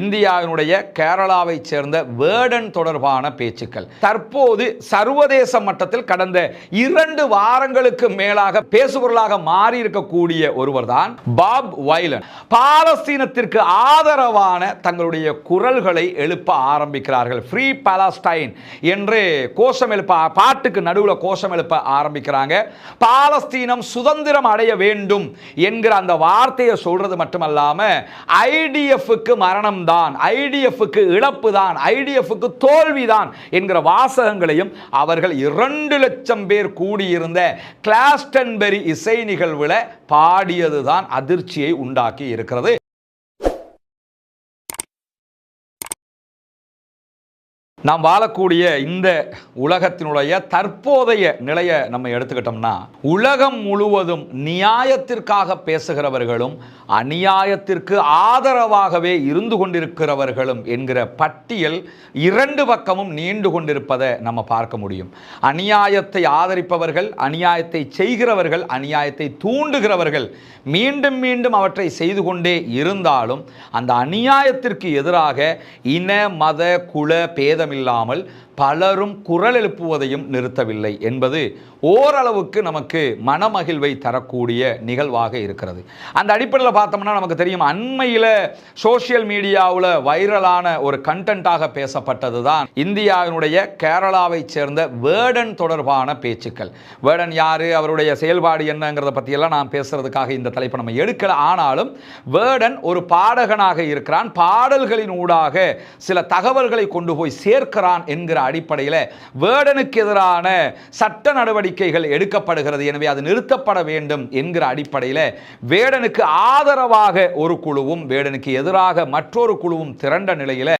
இந்தியாவினுடைய கேரளாவை சேர்ந்த வேர்டன் தொடர்பான பேச்சுக்கள். தற்போது சர்வதேச மட்டத்தில் கடந்த இரண்டு வாரங்களுக்கு மேலாக பேசுபொருளாக மாறி இருக்கக்கூடிய ஒருவர் தான் பாப் வைலன். பாலஸ்தீனத்திற்கு ஆதரவான தங்களுடைய குரல்களை எழுப்ப ஆரம்பிக்கிறார்கள். ஃப்ரீ பாலஸ்டைன் என்று கோஷம் எழுப்ப பாட்டுக்கு நடுவில் கோஷம் எழுப்ப ஆரம்பிக்கிறாங்க. பாலஸ்தீனம் சுதந்திரம் அடைய வேண்டும் என்கிற அந்த வார்த்தையை சொல்றது மட்டுமல்லாம ஐடிஎஃப்க்கு மரணம் தான் ஐடிஎஃப்க்கு இழப்பு தான் ஐடிஎஃப்க்கு தோல்விதான் என்கிற வாசகங்களையும் அவர்கள் இரண்டு லட்சம் பேர் கூடியிருந்த கிளாஸ்டன்பெரி இசை நிகழ்வில் பாடியதுதான் அதிர்ச்சியை உண்டாக்கி இருக்கிறது. நாம் வாழக்கூடிய இந்த உலகத்தினுடைய தற்போதைய நிலையை நம்ம எடுத்துக்கிட்டோம்னா உலகம் முழுவதும் நியாயத்திற்காக பேசுகிறவர்களும் அநியாயத்திற்கு ஆதரவாகவே இருந்து கொண்டிருக்கிறவர்களும் என்கிற பட்டியல் இரண்டு பக்கமும் நீண்டு கொண்டிருப்பதை நம்ம பார்க்க முடியும். அநியாயத்தை ஆதரிப்பவர்கள் அநியாயத்தை செய்கிறவர்கள் அநியாயத்தை தூண்டுகிறவர்கள் மீண்டும் மீண்டும் அவற்றை செய்து கொண்டே இருந்தாலும் அந்த அநியாயத்திற்கு எதிராக இன மத குல இல்லாமல் பலரும் குரல் எழுப்புவதையும் நிறுத்தவில்லை என்பது ஓரளவுக்கு நமக்கு மனமகிழ்வை தரக்கூடிய நிகழ்வாக இருக்கிறது. அந்த அடிப்படையில் பார்த்தோம்னா நமக்கு தெரியும் அண்மையில் சோசியல் மீடியாவில் வைரலான ஒரு கண்டென்ட்டாக பேசப்பட்டது தான் இந்தியாவினுடைய கேரளாவை சேர்ந்த வேர்டன் தொடர்பான பேச்சுக்கள். வேர்டன் யார் அவருடைய செயல்பாடு என்னங்கிறத பற்றியெல்லாம் நான் பேசுறதுக்காக இந்த தலைப்பை நம்ம எடுக்கல. ஆனாலும் வேர்டன் ஒரு பாடகனாக இருக்கிறான். பாடல்களின் ஊடாக சில தகவல்களை கொண்டு போய் சேர்க்கிறான் என்கிற அடிப்படையில் வேர்டனுக்கு எதிரான சட்ட நடவடிக்கைகள் எடுக்கப்படுகிறது. எனவே அது நிறுத்தப்பட வேண்டும் என்கிற அடிப்படையில் வேடனுக்கு ஆதரவாக ஒரு குழுவும் வேடனுக்கு எதிராக மற்றொரு குழுவும் திரண்ட நிலையில்